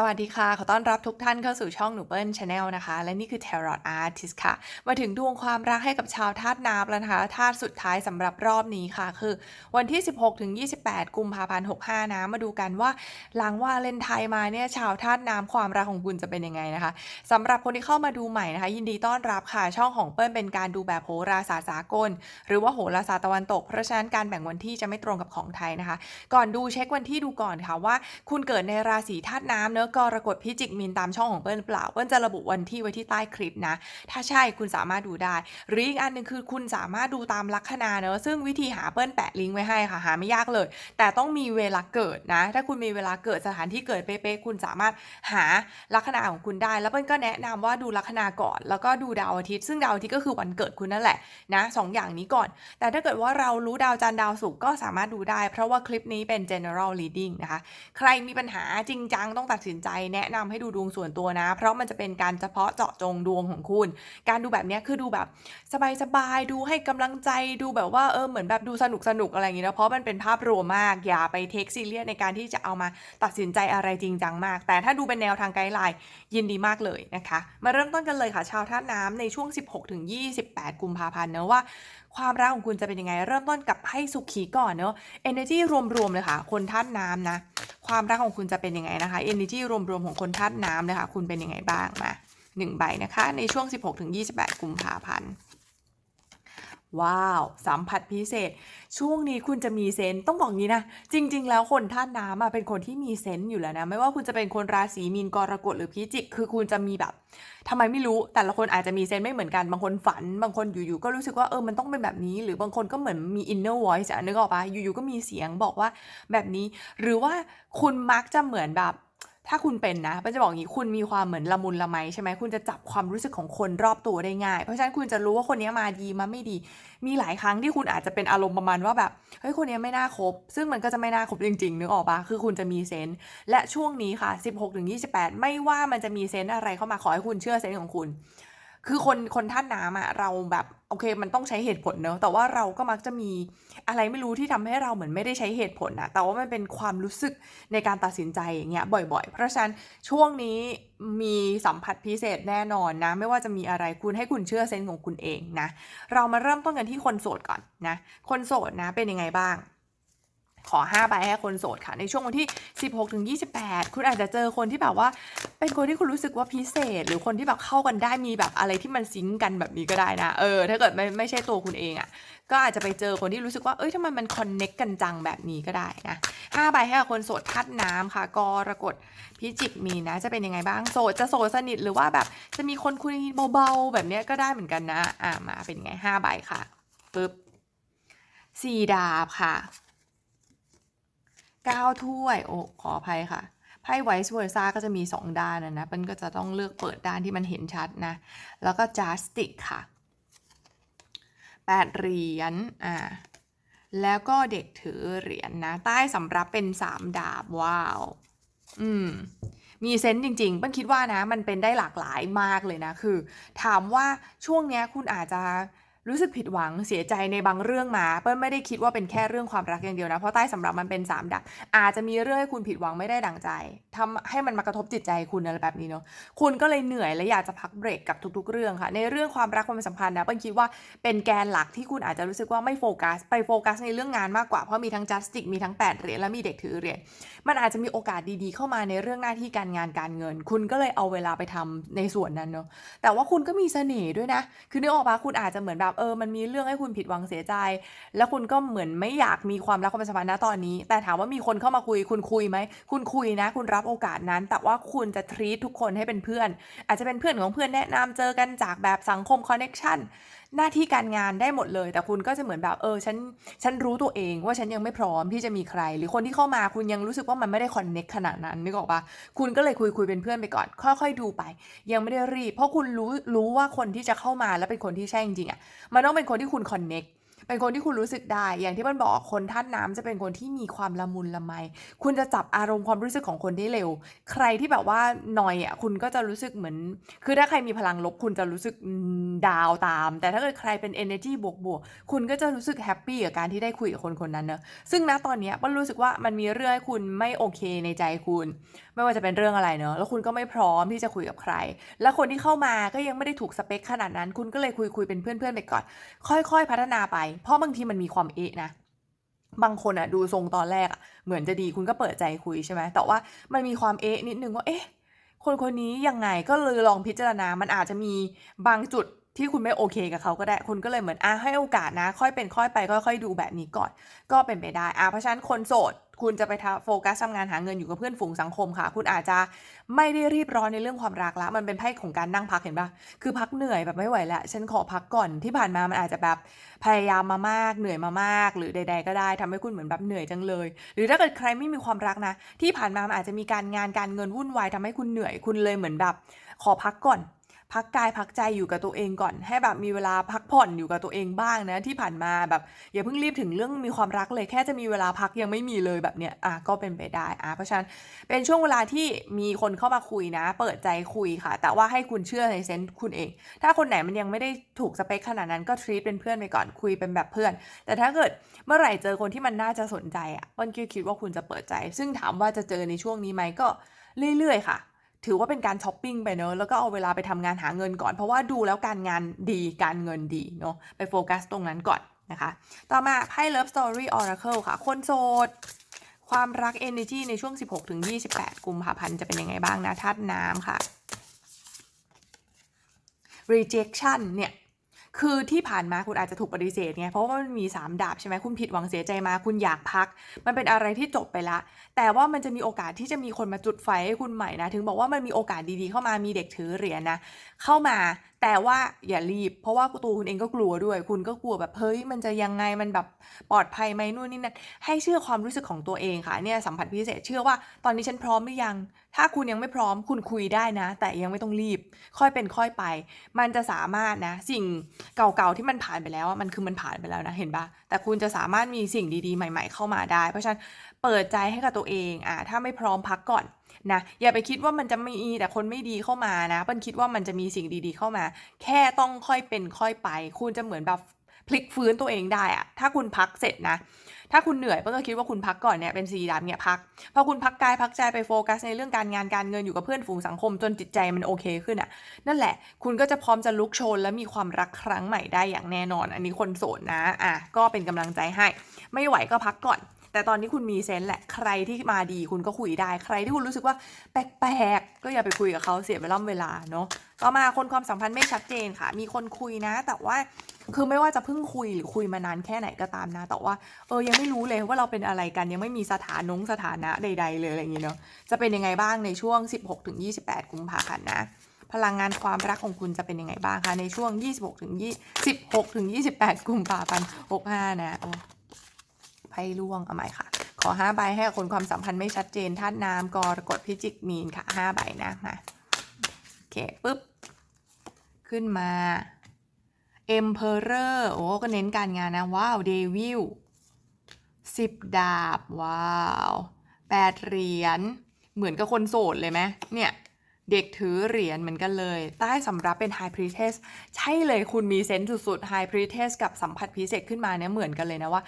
สวัสดีค่ะ ขอต้อนรับทุกท่านเข้าสู่ช่องหนูเปิ้ลชาแนลนะคะ และนี่คือ Tarot Artist ค่ะ มาถึงดวงความรักให้กับชาวธาตุน้ำแล้วนะคะธาตุสุดท้ายสำหรับรอบนี้ค่ะ คือวันที่ 16ถึง28 กุมภาพันธ์65 นะ มาดูกันว่าหลังว่าเลนไทน์มาเนี่ยชาวธาตุน้ำความรักของคุณจะเป็นยังไงนะคะสำหรับคนที่เข้ามาดูใหม่นะคะ ยินดีต้อนรับค่ะช่องของเปิ้ลเป็นการดูแบบโหราศาสตร์สากล หรือว่าโหราศาสตร์ตะวันตก เพราะฉะนั้นการแบ่งวันที่จะไม่ตรงกับของไทยนะคะ ก่อนดูเช็ควันที่ดูก่อนค่ะว่า คุณเกิดในราศีธาตุน้ำเนอะกรกฎพิจิกมีนตามช่องของเปิ้ลเปล่าเปิ้ลจะระบุวันที่ไว้ที่ใต้คลิปนะ ถ้าใช่คุณสามารถดูได้ หรืออีกอันหนึ่งคือคุณสามารถดูตามลัคนาเนอะซึ่งวิธีหาเปิ้ลแปะลิงก์ไว้ให้ค่ะหาไม่ยากเลย แต่ต้องมีเวลาเกิดนะ ถ้าคุณมีเวลาเกิดสถานที่เกิดเป๊ะๆคุณสามารถหาลัคนาของคุณได้ แล้วเปิ้ลก็แนะนำว่าดูลัคนาก่อน แล้วก็ดูดาวอาทิตย์ซึ่งดาวอาทิตย์ก็คือวันเกิดคุณนั่นแหละนะสองอย่างนี้ก่อน แต่ถ้าเกิดว่าเรารู้ดาวจันทร์ดาวศุกร์ก็สามารถดูได้ เพราะว่าคลิปนี้เป็น general reading นะคะ ใครมีปัญหาจริงจังต้องตัดสินใจแนะนำให้ดูดวงส่วนตัวนะ เพราะมันจะเป็นการเฉพาะเจาะจงดวงของคุณ การดูแบบนี้คือดูแบบสบายๆดูให้กำลังใจดูแบบว่าเออเหมือนแบบดูสนุกสนุกอะไรอย่างงี้นะเพราะมันเป็นภาพรวมมากอย่าไปเทคซีเรียสในการที่จะเอามาตัดสินใจอะไรจริงจังมาก แต่ถ้าดูเป็นแนวทางไกด์ไลน์ยินดีมากเลยนะคะ มาเริ่มต้นกันเลยค่ะชาวธาตุน้ำในช่วง 16-28 กุมภาพันธ์เนอะว่า ความรักของคุณจะเป็นยังไง เริ่มต้นกับไพ่สุขีก่อนเนอะ energy รวมๆเลยค่ะ คนธาตุน้ำนะ ความรักของคุณจะเป็นยังไงนะคะ energy รวมๆของคนธาตุน้ำเลยค่ะ คุณเป็นยังไงบ้างมาหนึ่งใบนะคะ ในช่วง 16-28 กุมภาพันธ์ ว้าว สัมผัสพิเศษ ช่วงนี้คุณจะมีเซนต์ต้องบอกงี้นะ จริง ๆ แล้วคนธาตุน้ำอะเป็นคนที่มีเซนต์อยู่แล้วนะ ไม่ว่าคุณจะเป็นคนราศีมีนกรกฎหรือพิจิก คือคุณจะมีแบบทำไมไม่รู้ แต่ละคนอาจจะมีเซนต์ไม่เหมือนกัน บางคนฝัน บางคนอยู่ๆ ก็รู้สึกว่าเออ มันต้องเป็นแบบนี้ หรือบางคนก็เหมือนมี inner voice อะนึกออกปะอยู่ๆ ก็มีเสียงบอกว่าแบบนี้ หรือว่าคุณมักจะเหมือนแบบ ถ้าคุณเป็นนะเป้นจะบอกอย่างนี้คุณมีความเหมือนละมุนละไมใช่ไหมคุณจะจับความรู้สึกของคนรอบตัวได้ง่าย เพราะฉะนั้นคุณจะรู้ว่าคนนี้มาดีมาไม่ดี มีหลายครั้งที่คุณอาจจะเป็นอารมณ์ประมาณว่าแบบเฮ้ยคนนี้ไม่น่าคบ ซึ่งมันก็จะไม่น่าคบจริงๆนึกออกปะคือคุณจะมีเซนส์และช่วงนี้ค่ะ 16-28 ไม่ว่ามันจะมีเซนส์อะไรเข้ามาขอให้คุณเชื่อเซนส์ของคุณ คือคนคนท่านน้ำอะเราแบบโอเค มันต้องใช้เหตุผลเนอะแต่ว่าเราก็มักจะมีอะไรไม่รู้ที่ทำให้เราเหมือนไม่ได้ใช้เหตุผลอะแต่ว่ามันเป็นความรู้สึกในการตัดสินใจอย่างเงี้ยบ่อย ๆ เพราะฉะนั้นช่วงนี้มีสัมผัสพิเศษแน่นอนนะ ไม่ว่าจะมีอะไรคุณให้คุณเชื่อเซนส์ของคุณเองนะ เรามาเริ่มต้นกันที่คนโสดก่อนนะ คนโสดนะเป็นยังไงบ้าง ขอ5ใบให้คนโสดค่ะ ในช่วงวันที่ 16ถึง28 คุณอาจจะเจอคนที่แบบว่า เป็นคนที่คุณรู้สึกว่าพิเศษ หรือคนที่แบบเข้ากันได้มีแบบอะไรที่มันซิงกันแบบนี้ก็ได้นะ เออ ถ้าเกิดไม่ไม่ใช่ตัวคุณเองอะ่ะก็อาจจะไปเจอคนที่รู้สึกว่า เอ้ยทำไมมันคอนเน็กกันจังแบบนี้ก็ได้นะ5ใบให้กับคนโสดทัดน้ำค่ะ กรกฎพิจิกมีนะ จะเป็นยังไงบ้าง โสดจะโสดสนิทหรือว่าแบบจะมีคนคุยเบาๆ แบบนี้ก็ได้เหมือนกันนะ อ่ามาเป็นยังไง5ใบค่ะปึ๊บสี่ดาบค่ะ เก้าถ้วย โอ้ ขออภัยค่ะ ไพ่ไวส์เวอร์ซ่าก็จะมี 2 ด้านนะนะมันก็จะต้องเลือกเปิดด้านที่มันเห็นชัดนะ แล้วก็จ u สติกค่ะแปดเหรียญ อ่า แล้วก็เด็กถือเหรียญนะ ใต้สำรับเป็น 3 ดาบ ว้าว อืม มีเซนต์จริงๆ เปิ้ลคิดว่านะ มันเป็นได้หลากหลายมากเลยนะ คือ ถามว่าช่วงเนี้ยคุณอาจจะ รู้สึกผิดหวังเสียใจในบางเรื่องมา เปิ้ลไม่ได้คิดว่าเป็นแค่เรื่องความรักอย่างเดียวนะ เพราะใต้สำรับมันเป็นสามดัก อาจจะมีเรื่องให้คุณผิดหวังไม่ได้ดังใจทำให้มันมากระทบจิตใจคุณอะไรแบบนี้เนาะคุณก็เลยเหนื่อยและอยากจะพักเบรกกับทุกๆ เรื่องค่ะ ในเรื่องความรักความสัมพันธ์นะเปิ้ลคิดว่าเป็นแกนหลักที่คุณอาจจะรู้สึกว่าไม่โฟกัส ไปโฟกัสในเรื่องงานมากกว่าเพราะมีทั้งจัสติกมีทั้งแปดเหรียญและมีเด็กถือเหรียญมันอาจจะมีโอกาสดีๆ เข้ามาในเรื่องหน้าที่การงานการเงิน คุณก็เลยเอาเวลาไปทำในส่วนนั้นเนาะแต่ว่าคุณก็มีเสน่ห์ด้วยนะ คือนึกออกปะคุณอาจจะเหมือนแบบเออมันมีเรื่องให้คุณผิดหวังเสียใจ แล้วคุณก็เหมือนไม่อยากมีความรักความสัมพันธ์ณตอนนี้ แต่ถามว่ามีคนเข้ามาคุยคุณคุยไหมคุณคุยนะ คุณรับโอกาสนั้น แต่ว่าคุณจะทรีตทุกคนให้เป็นเพื่อน อาจจะเป็นเพื่อนของเพื่อนแนะนำเจอกันจากแบบสังคมคอนเน็ชันหน้าที่การงานได้หมดเลย แต่คุณก็จะเหมือนแบบเออฉันฉันรู้ตัวเองว่าฉันยังไม่พร้อมที่จะมีใคร หรือคนที่เข้ามาคุณยังรู้สึกว่ามันไม่ได้คอนเน็กขนาดนั้นนึกออกปะคุณก็เลยคุยคุยเป็นเพื่อนไปก่อน ค่อย ๆ ดูไป ยังไม่ได้รีบ เพราะคุณรู้รู้ว่าคนที่จะเข้ามาแล้วเป็นคนที่ใช่จริงๆอะมันต้องเป็นคนที่คุณคอนเน็ก เป็นคนที่คุณรู้สึกได้ อย่างที่มันบอกคนธาตุน้ำจะเป็นคนที่มีความละมุนละไม คุณจะจับอารมณ์ความรู้สึกของคนได้เร็ว ใครที่แบบว่าหนอยอะคุณก็จะรู้สึกเหมือน คือถ้าใครมีพลังลบคุณจะรู้สึกดาวตาม แต่ถ้าเกิดใครเป็น energy บวกบวกๆคุณก็จะรู้สึกแฮปปี้กับการที่ได้คุยกับคนคนนั้นเนอะซึ่งณตอนนี้ยป้นรู้สึกว่ามันมีเรื่องให้คุณไม่โอเคในใจคุณ ไม่ว่าจะเป็นเรื่องอะไรเนอะแล้วคุณก็ไม่พร้อมที่จะคุยกับใคร แล้วคนที่เข้ามาก็ยังไม่ได้ถูกสเปคขนาดนั้น คุณก็เลยคุยคุยเป็นเพื่อนๆไปก่อน ค่อยๆ พัฒนาไปเพราะบางทีมันมีความเอะนะบางคนอะดูทรงตอนแรกอะเหมือนจะดีคุณก็เปิดใจคุยใช่ไหมแต่ว่ามันมีความเอะนิดนึงว่าเอ๊ะคนคนนี้ยังไงก็เลยลองพิจารณา มันอาจจะมีบางจุดที่คุณไม่โอเคกับเขาก็ได้ คุณก็เลยเหมือนอะให้โอกาสนะ ค่อยเป็นค่อยไปค่อยๆดูแบบนี้ก่อน ก็เป็นไปได้อะเพราะฉะนั้นคนโสด คุณจะไปโฟกัสทำงานหาเงินอยู่กับเพื่อนฝูงสังคมค่ะ คุณอาจจะไม่ได้รีบร้อนในเรื่องความรักละ มันเป็นไพ่ของการนั่งพักเห็นปะคือพักเหนื่อยแบบไม่ไหวแล้วฉันขอพักก่อนที่ผ่านมามันอาจจะแบบพยายามมามากเหนื่อยมามาก หรือใด ๆ ก็ได้ทำให้คุณเหมือนแบบเหนื่อยจังเลย หรือถ้าเกิดใครไม่มีความรักนะ ที่ผ่านมามันอาจจะมีการงานการเงินวุ่นวายทำให้คุณเหนื่อยคุณเลยเหมือนแบบ ขอพักก่อน พักกายพักใจอยู่กับตัวเองก่อน ให้แบบมีเวลาพักผ่อนอยู่กับตัวเองบ้างนะที่ผ่านมาแบบอย่าเพิ่งรีบถึงเรื่องมีความรักเลยแค่จะมีเวลาพักยังไม่มีเลยแบบเนี้ยอะก็เป็นไปได้อะเพราะฉะนั้นเป็นช่วงเวลาที่มีคนเข้ามาคุยนะ เปิดใจคุยค่ะ แต่ว่าให้คุณเชื่อในเซนส์คุณเอง ถ้าคนไหนมันยังไม่ได้ถูกสเปคขนาดนั้นก็ทรีตเป็นเพื่อนไปก่อนคุยเป็นแบบเพื่อน แต่ถ้าเกิดเมื่อไหร่เจอคนที่มันน่าจะสนใจอะมันก็คิดว่าคุณจะเปิดใจ ซึ่งถามว่าจะเจอในช่วงนี้ไหมก็เรื่อยๆค่ะ ถือว่าเป็นการช้อปปิ้งไปเนอะแล้วก็เอาเวลาไปทำงานหาเงินก่อน เพราะว่าดูแล้วการงานดีการเงินดีเนอะไปโฟกัสตรงนั้นก่อนนะคะ ต่อมาไพ่ Love Story Oracle ค่ะ คนโสดความรัก Energy ในช่วง 16-28 กุมภาพันธ์จะเป็นยังไงบ้างนะธาตุน้ำค่ะ rejection เนี่ย คือที่ผ่านมาคุณอาจจะถูกปฏิเสธไงเพราะว่ามันมี 3 ดาบใช่ไหมคุณผิดหวังเสียใจมา คุณอยากพัก มันเป็นอะไรที่จบไปละ แต่ว่ามันจะมีโอกาสที่จะมีคนมาจุดไฟให้คุณใหม่นะ ถึงบอกว่ามันมีโอกาสดีๆเข้ามามีเด็กถือเหรียญนะ เข้ามาแต่ว่าอย่ารีบ เพราะว่าตัวคุณเองก็กลัวด้วย คุณก็กลัวแบบเฮ้ยมันจะยังไงมันแบบปลอดภัยไหมนู่นนี่นั่นให้เชื่อความรู้สึกของตัวเองค่ะเนี่ยสัมผัสพิเศษเชื่อว่าตอนนี้ฉันพร้อมหรือยัง ถ้าคุณยังไม่พร้อมคุณคุยได้นะ แต่ยังไม่ต้องรีบ ค่อยเป็นค่อยไป มันจะสามารถนะ สิ่งเก่าๆที่มันผ่านไปแล้วมันคือมันผ่านไปแล้วนะเห็นปะแต่คุณจะสามารถมีสิ่งดีๆ ใหม่ ๆ เข้ามาได้ เพราะฉะนั้นเปิดใจให้กับตัวเองอ่าถ้าไม่พร้อมพักก่อน นะอย่าไปคิดว่ามันจะมีแต่คนไม่ดีเข้ามานะเปิ้ลคิดว่ามันจะมีสิ่งดีๆเข้ามา แค่ต้องค่อยเป็นค่อยไป คุณจะเหมือนแบบพลิกฟื้นตัวเองได้อะถ้าคุณพักเสร็จนะ ถ้าคุณเหนื่อยเปิ้ลก็คิดว่าคุณพักก่อนเนี่ยเป็นสีดำเนี่ยพัก พอคุณพักกายพักใจไปโฟกัสในเรื่องการงานการเงินอยู่กับเพื่อนฝูงสังคมจนจิตใจมันโอเคขึ้นอะนั่นแหละ คุณก็จะพร้อมจะลุกโชน และมีความรักครั้งใหม่ได้อย่างแน่นอน อันนี้คนโสดนะ อะ ก็เป็นกำลังใจให้ ไม่ไหวก็พักก่อน แต่ตอนนี้คุณมีเซนส์แหละใครที่มาดีคุณก็คุยได้ ใครที่คุณรู้สึกว่าแปลกๆก็อย่าไปคุยกับเขาเสียเวลาเวลาเนาะต่อมาคนความสัมพันธ์ไม่ชัดเจนค่ะ มีคนคุยนะ แต่ว่าคือไม่ว่าจะเพิ่งคุยหรือคุยมานานแค่ไหนก็ตามนะ แต่ว่าเออยังไม่รู้เลยว่าเราเป็นอะไรกันยังไม่มีสถานงสถานะใด ๆ เลยอะไรอย่างเงี้ยเนาะจะเป็นยังไงบ้างในช่วง 16-28 กุมภาพันธ์นะพลังงานความรักของคุณจะเป็นยังไงบ้างคะในช่วง 26ถึง20 16ถึง28 กุมภาพันธ์65 นะ พ่ล่วงเอาใหม่ค่ะ ขอ5ใบให้กับคนความสัมพันธ์ไม่ชัดเจนธาตุน้ำกรกฎพิจิกมีนค่ะ5ใบนะมาโอเคปุ๊บ ขึ้นมา Emperor โอ้ก็เน้นการงานนะ ว้าว Devil 10ดาบ ว้าว8เหรียญเหมือนกับคนโสดเลยไหมเนี่ย เด็กถือเหรียญเหมือนกันเลย ใต้สำรับเป็น High Priestess ใช่เลยคุณมีเซนส์สุดๆ High Priestess กับสัมผัสพิเศษขึ้นมาเนี่ยเหมือนกันเลยนะว่า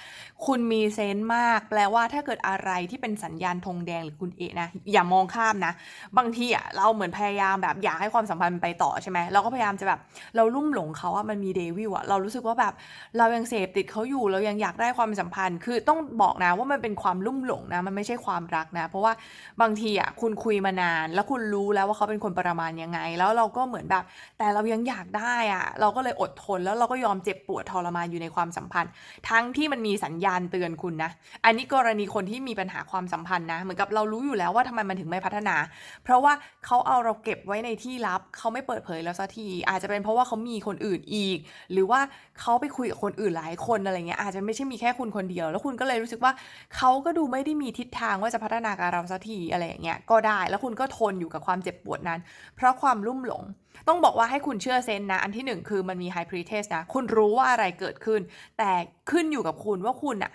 คุณมีเซนส์มาก แปลว่าถ้าเกิดอะไรที่เป็นสัญญาณธงแดงหรือคุณเอะนะ อย่ามองข้ามนะ บางทีอะเราเหมือนพยายามแบบอยากให้ความสัมพันธ์มันไปต่อใช่ไหมเราก็พยายามจะแบบ เราลุ่มหลงเขาอะมันมีเดวิลอะเรารู้สึกว่าแบบเรายังเสพติดเขาอยู่เรายังอยากได้ความสัมพันธ์ คือต้องบอกนะว่ามันเป็นความลุ่มหลงนะมันไม่ใช่ความรักนะ เพราะว่าบางทีอะคุณคุยมานาน แล้วคุณรู้แล้วว่าเขาเป็นคนประมาณยังไง แล้วเราก็เหมือนแบบ แต่เรายังอยากได้อะเราก็เลยอดทนแล้วเราก็ยอมเจ็บปวดทรมานอยู่ในความสัมพันธ์ ทั้งที่มันมีสัญญาณเตือนคุณนะ อันนี้กรณีคนที่มีปัญหาความสัมพันธ์นะ เหมือนกับเรารู้อยู่แล้วว่าทำไมมันถึงไม่พัฒนา เพราะว่าเขาเอาเราเก็บไว้ในที่ลับ เขาไม่เปิดเผยแล้วสักที อาจจะเป็นเพราะว่าเขามีคนอื่นอีก หรือว่าเขาไปคุยกับคนอื่นหลายคนอะไรเงี้ย อาจจะไม่ใช่มีแค่คุณคนเดียว แล้วคุณก็เลยรู้สึกว่าเขาก็ดูไม่ได้มีทิศทางว่าจะพัฒนากับเราสักทีอะไรอย่างเงี้ย ก็ได้ แล้วคุณก็ทนอยู่กับความเจ็บปวดดนั้น เพราะความลุ่มหลง ต้องบอกว่าให้คุณเชื่อเซนนะ อันที่หนึ่งคือมันมีไฮพรีเทสนะ คุณรู้ว่าอะไรเกิดขึ้น แต่ขึ้นอยู่กับคุณว่าคุณอะ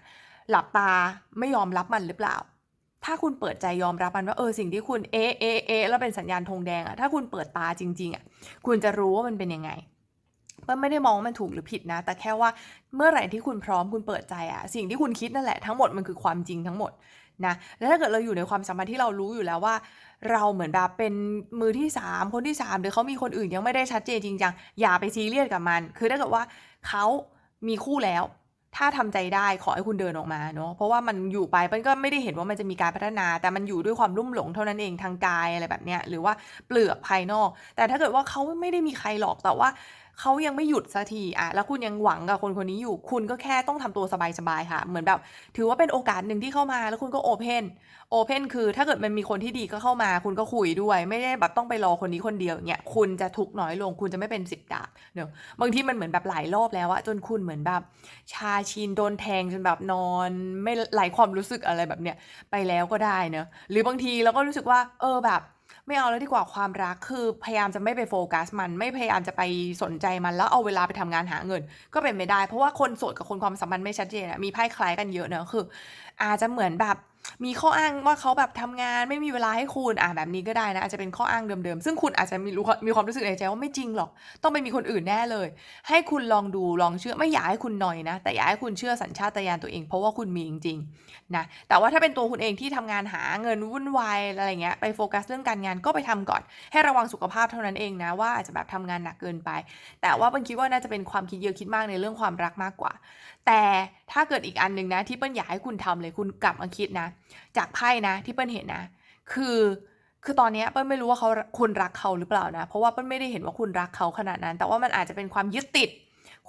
หลับตาไม่ยอมรับมันหรือเปล่า ถ้าคุณเปิดใจยอมรับมันว่าเออสิ่งที่คุณเอเอเอแล้วเป็นสัญญาณธงแดงอะถ้าคุณเปิดตาจริงๆอะคุณจะรู้ว่ามันเป็นยังไงเปิ้ลไม่ได้มองว่ามันถูกหรือผิดนะ แต่แค่ว่าเมื่อไหร่ที่คุณพร้อมคุณเปิดใจอะสิ่งที่คุณคิดนั่นแหละทั้งหมดมันคือความจริงทั้งหมด นะแล้วถ้าเกิดเราอยู่ในความสัมพันธ์ที่เรารู้อยู่แล้วว่า เราเหมือนแบบเป็นมือที่สามคนที่สามหรือเขามีคนอื่นยังไม่ได้ชัดเจนจริงจังอย่าไปซีเรียสกับมัน คือถ้าเกิดว่าเขามีคู่แล้ว ถ้าทำใจได้ขอให้คุณเดินออกมาเนาะเพราะว่ามันอยู่ไปมันก็ไม่ได้เห็นว่ามันจะมีการพัฒนา แต่มันอยู่ด้วยความลุ่มหลงเท่านั้นเองทางกายอะไรแบบเนี้ยหรือว่าเปลือกภายนอก แต่ถ้าเกิดว่าเขาไม่ได้มีใครหรอกแต่ว่า เขายังไม่หยุดสักทีอะแล้วคุณยังหวังกับคนคนนี้อยู่ คุณก็แค่ต้องทำตัวสบายๆค่ะ เหมือนแบบ ถือว่าเป็นโอกาสหนึ่งที่เข้ามาแล้วคุณก็โอเพนโอเพนคือ ถ้าเกิดมันมีคนที่ดีก็เข้ามา คุณก็คุยด้วย ไม่ได้แบบต้องไปรอคนนี้คนเดียวเนี่ยคุณจะทุกข์น้อยลง คุณจะไม่เป็นสิบดาบเนอะบางทีมันเหมือนแบบหลายรอบแล้วอะจนคุณเหมือนแบบ ชาชินโดนแทงจนแบบนอน ไม่ไหลความรู้สึกอะไรแบบเนี้ยไปแล้วก็ได้เนอะหรือบางทีเราก็รู้สึกว่า เออแบบ ไม่เอาแล้วดีกว่าความรักคือพยายามจะไม่ไปโฟกัสมันไม่พยายามจะไปสนใจมันแล้วเอาเวลาไปทำงานหาเงิน ก็เป็นไม่ได้ เพราะว่าคนโสดกับคนความสัมพันธ์ไม่ชัดเจนอะมีไพ่คล้ายกันเยอะเนอะคือ อาจจะเหมือนแบบ มีข้ออ้างว่าเขาแบบทำงานไม่มีเวลาให้คุณอะแบบนี้ก็ได้นะ อาจจะเป็นข้ออ้างเดิมๆ ซึ่งคุณอาจจะมีรู้มีความรู้สึกในใจว่าไม่จริงหรอก ต้องไปมีคนอื่นแน่เลย ให้คุณลองดูลองเชื่อไม่อยากให้คุณหน่อยนะ แต่อยากให้คุณเชื่อสัญชาตญาณตัวเอง เพราะว่าคุณมีจริงๆนะแต่ว่าถ้าเป็นตัวคุณเองที่ทำงานหาเงินวุ่นวายอะไรเงี้ยไปโฟกัสเรื่องการงานก็ไปทำก่อน ให้ระวังสุขภาพเท่านั้นเองนะว่าอาจจะแบบทำงานหนักเกินไป แต่ว่าเปิ้ลคิดว่าน่าจะเป็นความคิดเยอะคิดมากในเรื่องความรักมากกว่า แต่ถ้าเกิดอีกอันหนึ่งนะ ที่เปิ้ลอยากให้คุณทำเลยคุณกลับมาคิดนะ จากไพ่นะ ที่เปิ้ลเห็นนะ คือคือตอนนี้เปิ้ลไม่รู้ว่าเขาคุณรักเขาหรือเปล่านะ เพราะว่าเปิ้ลไม่ได้เห็นว่าคุณรักเขาขนาดนั้น แต่ว่ามันอาจจะเป็นความยึดติด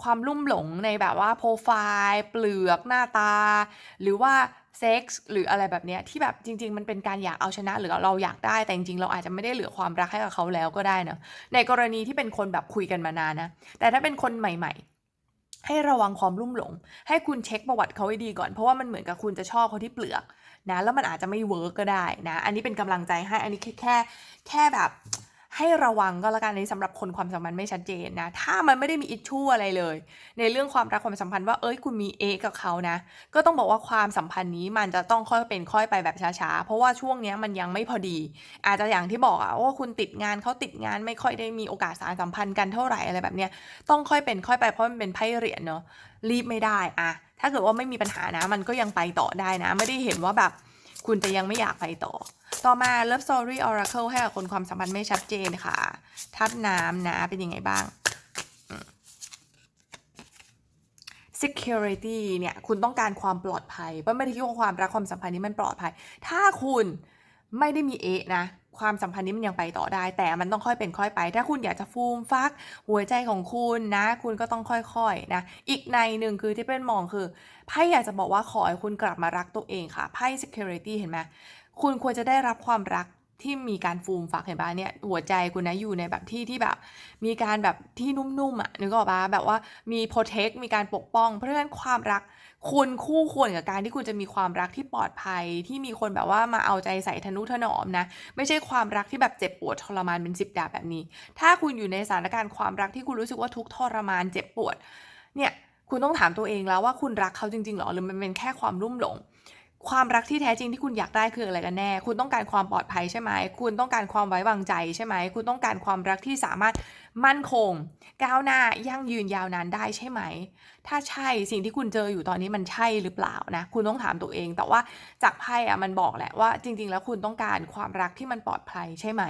ความลุ่มหลงในแบบว่าโปรไฟล์เปลือกหน้าตา หรือว่าเซ็กส์หรืออะไรแบบเนี้ยที่แบบจริง ๆ มันเป็นการอยากเอาชนะ หรือเราอยากได้แต่จริงๆ เราอาจจะไม่ได้เหลือความรักให้กับเขาแล้วก็ได้นะในกรณีที่เป็นคนแบบคุยกันมานานนะแต่ถ้าเป็นคนใหม่ ๆ ให้ระวังความลุ่มหลง ให้คุณเช็คประวัติเขาให้ดีก่อน เพราะว่ามันเหมือนกับคุณจะชอบเขาที่เปลือกนะ แล้วมันอาจจะไม่เวิร์กก็ได้นะ อันนี้เป็นกำลังใจให้ อันนี้แค่แค่แค่แบบ ให้ระวังก็แล้วกันในสำหรับคนความสัมพันธ์ไม่ชัดเจนนะ ถ้ามันไม่ได้มีอิชชูอะไรเลย ในเรื่องความรักความสัมพันธ์ว่าเอ้ยคุณมีเอกับเขานะ ก็ต้องบอกว่าความสัมพันธ์นี้มันจะต้องค่อยเป็นค่อยไปแบบช้าๆ เพราะว่าช่วงนี้มันยังไม่พอดี อาจจะอย่างที่บอกอะว่าคุณติดงานเขาติดงานไม่ค่อยได้มีโอกาสสานสัมพันธ์กันเท่าไหร่อะไรแบบเนี้ยต้องค่อยเป็นค่อยไปเพราะมันเป็นไพ่เหรียญเนาะรีบไม่ได้อะถ้าเกิดว่าไม่มีปัญหานะ มันก็ยังไปต่อได้นะ ไม่ได้เห็นว่าแบบ คุณจะยังไม่อยากไปต่อ ต่อมา Love Story Oracle ให้กับคนความสัมพันธ์ไม่ชัดเจนค่ะทัดน้ำนะเป็นยังไงบ้าง security เนี่ยคุณต้องการความปลอดภัยเพราะไม่ได้คิดว่าความรักความสัมพันธ์นี้มันปลอดภัย ถ้าคุณไม่ได้มีเอะนะ ความสัมพันธ์นี้มันยังไปต่อได้ แต่มันต้องค่อยเป็นค่อยไป ถ้าคุณอยากจะฟูมฟัก หัวใจของคุณนะ คุณก็ต้องค่อยๆนะ อีกในหนึ่งคือที่เป็นมองคือไพ่อยากจะบอกว่าขอให้คุณกลับมารักตัวเองค่ะไพ่ security เห็นไหมคุณควรจะได้รับความรักที่มีการฟูมฟักเห็นปะเนี่ยหัวใจคุณนะอยู่ในแบบที่ที่แบบ มีการแบบที่นุ่มๆอะนึกออกปะแบบว่ามีโปรเทค มีการปกป้อง เพราะฉะนั้นความรัก คุณคู่ควรกับการที่คุณจะมีความรักที่ปลอดภัยที่มีคนแบบว่ามาเอาใจใส่ทนุถนอมนะ ไม่ใช่ความรักที่แบบเจ็บปวดทรมานเป็นสิบดาบแบบนี้ ถ้าคุณอยู่ในสถานการณ์ความรักที่คุณรู้สึกว่าทุกทรมานเจ็บปวด เนี่ยคุณต้องถามตัวเองแล้วว่าคุณรักเขาจริงๆหรอหรือมันเป็นแค่ความรุ่มหลง ความรักที่แท้จริงที่คุณอยากได้คืออะไรกันแน่ คุณต้องการความปลอดภัยใช่ไหม คุณต้องการความไว้วางใจใช่ไหม คุณต้องการความรักที่สามารถมั่นคง ก้าวหน้ายั่งยืนยาวนานได้ใช่ไหม ถ้าใช่สิ่งที่คุณเจออยู่ตอนนี้มันใช่หรือเปล่านะ คุณต้องถามตัวเอง แต่ว่าจากไพ่อะมันบอกแหละว่าจริง ๆ แล้วคุณต้องการความรักที่มันปลอดภัยใช่ไหม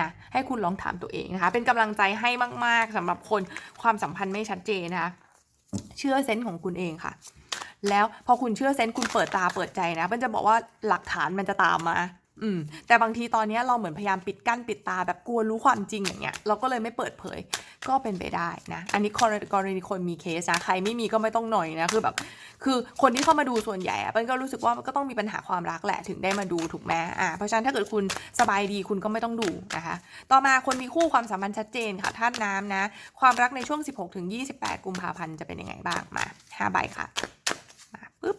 นะให้คุณลองถามตัวเองนะคะ เป็นกำลังใจให้มาก ๆสำหรับคนความสัมพันธ์ไม่ชัดเจนนะคะ เชื่อเซนส์ของคุณเองค่ะ แล้วพอคุณเชื่อเซนส์คุณเปิดตาเปิดใจนะ มันจะบอกว่าหลักฐานมันจะตามมาอืมแต่บางทีตอนนี้เราเหมือนพยายามปิดกั้นปิดตาแบบกลัวรู้ความจริงอย่างเงี้ยเราก็เลยไม่เปิดเผยก็เป็นไปได้นะ อันนี้กรณีกรณีคนมีเคสนะใครไม่มีก็ไม่ต้องหน่อยนะคือแบบคือคนที่เข้ามาดูส่วนใหญ่อะเปิ้ลก็รู้สึกว่ามันก็ต้องมีปัญหาความรักแหละถึงได้มาดูถูกไหมอ่าเพราะฉะนั้นถ้าเกิดคุณสบายดีคุณก็ไม่ต้องดูนะคะ ต่อมาคนมีคู่ความสัมพันธ์ชัดเจนค่ะธาตุน้ำนะ ความรักในช่วง 16-28 กุมภาพันธ์จะเป็นยังไงบ้างมา5ใบค่ะ ปุ๊บ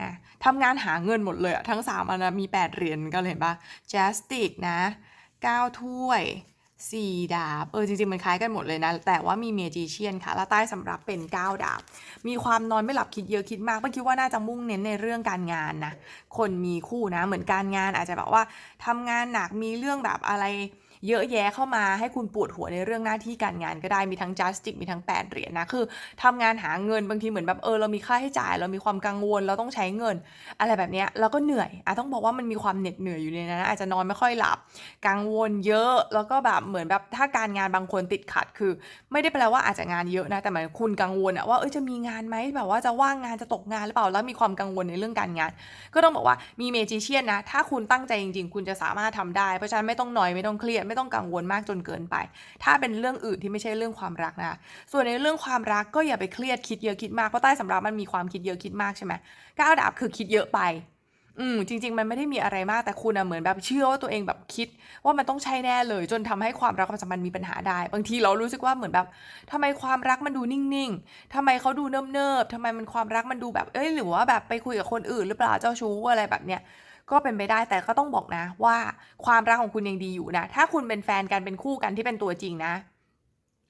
อะทำงานหาเงินหมดเลยอะทั้ง 3 อันนะมี 8 เหรียญก็เลยเห็นปะ j a s t i c นะ 9 ถ้วย 4 ดาบ เออ จริง ๆ มันคล้ายกันหมดเลยนะ แต่ว่ามีเมจิเชียนค่ะ แล้วใต้สำหรับเป็น 9 ดาบ มีความนอนไม่หลับคิดเยอะคิดมากเมื่อคิดว่าน่าจะมุ่งเน้นในเรื่องการงานนะ คนมีคู่นะ เหมือนการงานอาจจะแบบว่าทำงานหนักมีเรื่องแบบอะไร เยอะแยะเข้ามาให้คุณปวดหัวในเรื่องหน้าที่การงานก็ได้มีทั้ง justice มีทั้ง 8 เหรียญนะ คือทำงานหาเงินบางทีเหมือนแบบเออเรามีค่าให้จ่าย เรามีความกังวลเราต้องใช้เงิน อะไรแบบเนี้ยเราก็เหนื่อยอะต้องบอกว่ามันมีความเหน็ดเหนื่อยอยู่ในนั้นอาจจะนอนไม่ค่อยหลับ กังวลเยอะแล้วก็แบบเหมือนแบบถ้าการงานบางคนติดขัดคือ ไม่ได้แปลว่าอาจจะงานเยอะนะแต่หมายคุณกังวลอะว่าเอ้ยจะมีงานไหมแบบว่าจะว่างงานจะตกงานหรือเปล่าแล้วมีความกังวลในเรื่องการงาน ก็ต้องบอกว่ามีเมจิเชียนนะถ้าคุณตั้งใจจริง ๆ คุณจะสามารถทำได้เพราะฉะนั้นไม่ต้องหน่อยไม่ต้องเครียดไม่ต้องกังวลมากจนเกินไป ถ้าเป็นเรื่องอื่นที่ไม่ใช่เรื่องความรักนะส่วนในเรื่องความรักก็อย่าไปเครียดคิดเยอะคิดมากเพราะใต้สำรับมันมีความคิดเยอะคิดมากใช่ไหมก้าวดาบคือคิดเยอะไปอืมจริง ๆ มันไม่ได้มีอะไรมากแต่คุณอะเหมือนแบบเชื่อว่าตัวเองแบบคิด ว่ามันต้องใช่แน่เลย จนทำให้ความรักความสัมพันธ์มีปัญหาได้ บางทีเรารู้สึกว่าเหมือนแบบทำไมความรักมันดูนิ่งๆทำไมเขาดูเนิบๆทำไมมันความรักมันดูแบบเอ้ยหรือว่าแบบไปคุยกับคนอื่นหรือเปล่าเจ้าชู้อะไรแบบเนี้ย ก็เป็นไปได้แต่ก็ต้องบอกนะ ว่าความรักของคุณยังดีอยู่นะ ถ้าคุณเป็นแฟนกันเป็นคู่กันที่เป็นตัวจริงนะ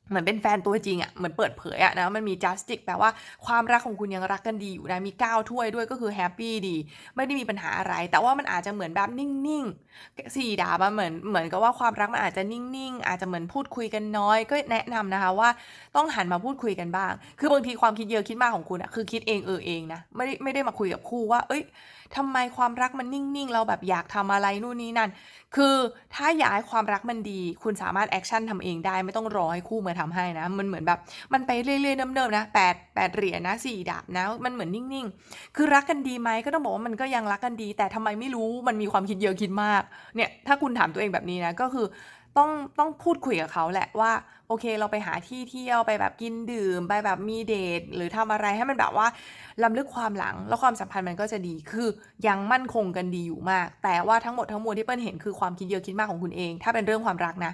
เหมือนเป็นแฟนตัวจริงอะ่ะเหมือนเปิดเผยอะนะมันมี justice แปลว่าความรักของคุณยังรักกันดีอยู่นะมี9ถ้วยด้วยก็คือแฮปปี้ดี ไม่ได้มีปัญหาอะไร แต่ว่ามันอาจจะเหมือนแบบนิ่งๆสี่ดาบอะเหมือนเหมือนกับว่าความรักมันอาจจะนิ่งๆ อาจจะเหมือนพูดคุยกันน้อย ก็แนะนำนะคะว่าต้องหันมาพูดคุยกันบ้าง คือบางทีความคิดเยอะคิดมากของคุณอะคือคิดเองเออเองนะไม่ได้ไม่ได้มาคุยกับคู่ว่า เอ้ยทำไมความรักมันนิ่งๆ เราแบบอยากทำอะไรนู่นนี่นั่น คือถ้าอยากให้ความรักมันดี คุณสามารถแอคชั่นทำเองได้ไม่ต้องรอให้คู่มาทำให้นะ มันเหมือนแบบมันไปเรื่อยๆเนิมๆนะแปดแปดเหรียญนะสี่ดาบนะ มันเหมือนนิ่งๆ คือรักกันดีไหมก็ต้องบอกว่ามันก็ยังรักกันดี แต่ทำไมไม่รู้มันมีความคิดเยอะคิดมากเนี่ยถ้าคุณถามตัวเองแบบนี้นะก็คือ ต้องต้องพูดคุยกับเขาแหละว่า โอเคเราไปหาที่เที่ยวไปแบบกินดื่ม ไปแบบมีเดท หรือทำอะไรให้มันแบบว่าล้ำลึกความหลังแล้วความสัมพันธ์มันก็จะดีคือยังมั่นคงกันดีอยู่มาก แต่ว่าทั้งหมดทั้งมวลที่เปิ้ลเห็นคือความคิดเยอะคิดมากของคุณเอง ถ้าเป็นเรื่องความรักนะ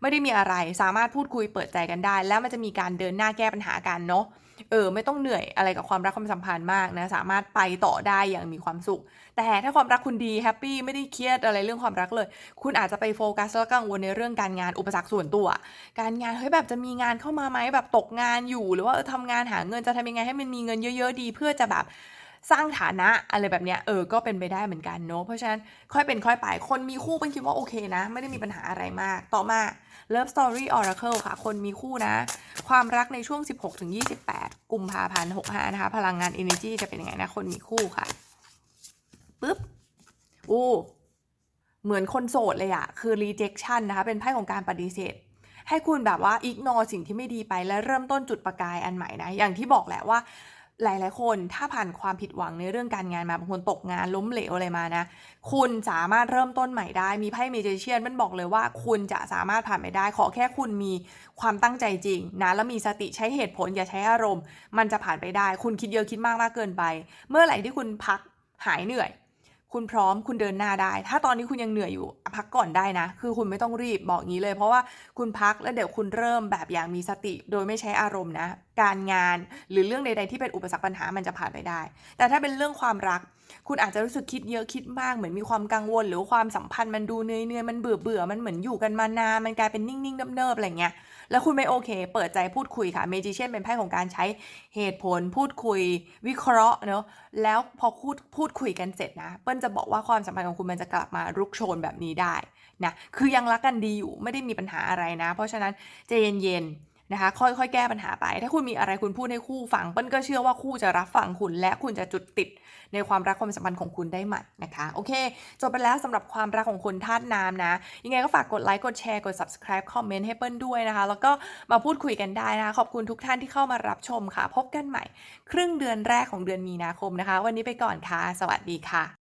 ไม่ได้มีอะไรสามารถพูดคุยเปิดใจกันได้ แล้วมันจะมีการเดินหน้าแก้ปัญหากันเนาะ เออไม่ต้องเหนื่อยอะไรกับความรักความสัมพันธ์มากนะ สามารถไปต่อได้อย่างมีความสุข แต่ถ้าความรักคุณดีแฮปปี้ไม่ได้เครียดอะไรเรื่องความรักเลย คุณอาจจะไปโฟกัสแล้วกังวลในเรื่องการงานอุปสรรคส่วนตัว การงานเฮ้ยแบบจะมีงานเข้ามาไหมแบบตกงานอยู่ หรือว่าเออทำงานหาเงินจะทำยังไงให้มันมีเงินเยอะ ๆ ดี เพื่อจะแบบ สร้างฐานะอะไรแบบเนี้ยเออก็เป็นไปได้เหมือนกันเนาะเพราะฉะนั้นค่อยเป็นค่อยไป คนมีคู่เป็นคิดว่าโอเคนะ ไม่ได้มีปัญหาอะไรมาก ต่อมา Love Story Oracle ค่ะ คนมีคู่นะ ความรักในช่วง 16-28 กุมภาพันธ์65 นะคะ พลังงาน Energy จะเป็นยังไงนะ คนมีคู่ค่ะปึ๊บอู้เหมือนคนโสดเลยอะคือ rejection นะคะ เป็นไพ่ของการปฏิเสธให้คุณแบบว่า ignore สิ่งที่ไม่ดีไปและเริ่มต้นจุดประกายอันใหม่นะ อย่างที่บอกแหละว่า หลาย ๆ คนถ้าผ่านความผิดหวังในเรื่องการงานมาบางคนตกงานล้มเหลวอะไรมานะ คุณสามารถเริ่มต้นใหม่ได้ มีไพ่เมจิเชียนมันบอกเลยว่า คุณจะสามารถผ่านไปได้ ขอแค่คุณมีความตั้งใจจริงนะแล้วมีสติใช้เหตุผลอย่าใช้อารมณ์ มันจะผ่านไปได้ คุณคิดเยอะคิดมากมากเกินไป เมื่อไหร่ที่คุณพักหายเหนื่อย คุณพร้อมคุณเดินหน้าได้ ถ้าตอนนี้คุณยังเหนื่อยอยู่พักก่อนได้นะ คือคุณไม่ต้องรีบบอกงี้เลย เพราะว่าคุณพักแล้วเดี๋ยวคุณเริ่มแบบอย่างมีสติ โดยไม่ใช้อารมณ์นะ การงานหรือเรื่องใด ๆ ที่เป็นอุปสรรคปัญหามันจะผ่านไปได้ แต่ถ้าเป็นเรื่องความรัก คุณอาจจะรู้สึกคิดเยอะคิดมากเหมือนมีความกังวล หรือความสัมพันธ์มันดูเนื่อยเนื่อยมันเบื่อเบื่อมันเหมือนอยู่กันมานานมันกลายเป็นนิ่งๆเนิบๆอะไรเงี้ยแล้วคุณไม่โอเค เปิดใจพูดคุยค่ะเมจิเชียนเป็นไพ่ของการใช้เหตุผลพูดคุย วิเคราะห์เนาะแล้วพอพูดพูดคุยกันเสร็จนะเปิ้ลจะบอกว่าความสัมพันธ์ของคุณมันจะกลับมารุกโชนแบบนี้ได้นะคือยังรักกันดีอยู่ไม่ได้มีปัญหาอะไรนะ เพราะฉะนั้นใจเย็นๆ นะคะ ค่อยๆ แก้ปัญหาไป ถ้าคุณมีอะไรคุณพูดให้คู่ฟังเปิ้ลก็เชื่อว่าคู่จะรับฟังคุณ และคุณจะจุดติดในความรักความสัมพันธ์ของคุณได้ใหม่นะคะโอเคจบไปแล้วสำหรับความรักของคุณธาตุน้ำนะ ยังไงก็ฝากกดไลค์กดแชร์กด subscribe คอมเมนต์ให้เปิ้ลด้วยนะคะ แล้วก็มาพูดคุยกันได้นะคะขอบคุณทุกท่านที่เข้ามารับชมค่ะ พบกันใหม่ ครึ่งเดือนแรกของเดือนมีนาคมนะคะ วันนี้ไปก่อนค่ะ สวัสดีค่ะ